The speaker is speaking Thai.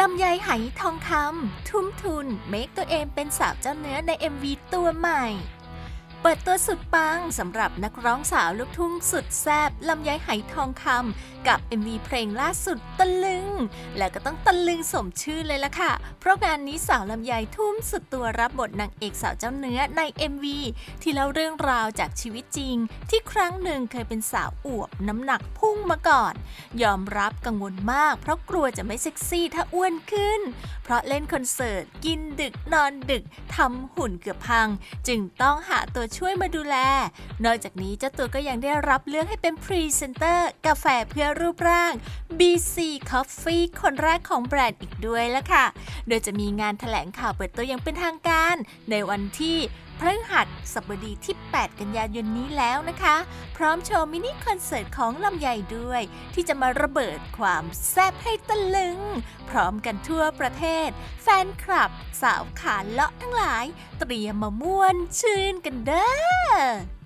ลำไยไหทองคำทุ่มทุน เมคตัวเองเป็นสาวเจ้าเนื้อใน MV ตัวใหม่ เปิดตัวสุดปังสำหรับนักร้องสาวลูกทุ่งสุดแซบลำไยไหทองคำกับ MV เพลงล่าสุดตะลึง และก็ต้องตะลึงสมชื่อเลยล่ะค่ะ เพราะงานนี้สาวลำไยทุ่มสุดตัวรับบทนางเอกสาวเจ้าเนื้อใน MV ที่เล่าเรื่องราวจากชีวิตจริง ที่ครั้งหนึ่งเคยเป็นสาวอวบน้ำหนักพุ่งมาก่อน ยอมรับกังวลมาก เพราะกลัวจะไม่เซ็กซี่ถ้าอ้วนขึ้น เพราะเล่นคอนเสิร์ตกินดึกนอนดึกทำหุ่นเกือบพัง จึงต้องหาตัวช่วยมาดูแล นอกจากนี้เจ้าตัวก็ยังได้รับเลือกให้เป็นพรีเซนเตอร์กาแฟเพื่อรูปร่าง BC Coffee คนแรกของแบรนด์อีกด้วยละค่ะ โดยจะมีงานแถลงข่าวเปิดตัวอย่างเป็นทางการ ในวันที่พฤหัสบดีที่ 8 กันยายนนี้แล้วนะคะ พร้อมโชว์มินิคอนเสิร์ตของลำไยด้วย ที่จะมาระเบิดความแซ่บให้ตะลึง พร้อมกันทั่วประเทศ แฟนคลับ สาวขาเลาะทั้งหลาย เตรียมมาม่วนชื่นกันเด้อ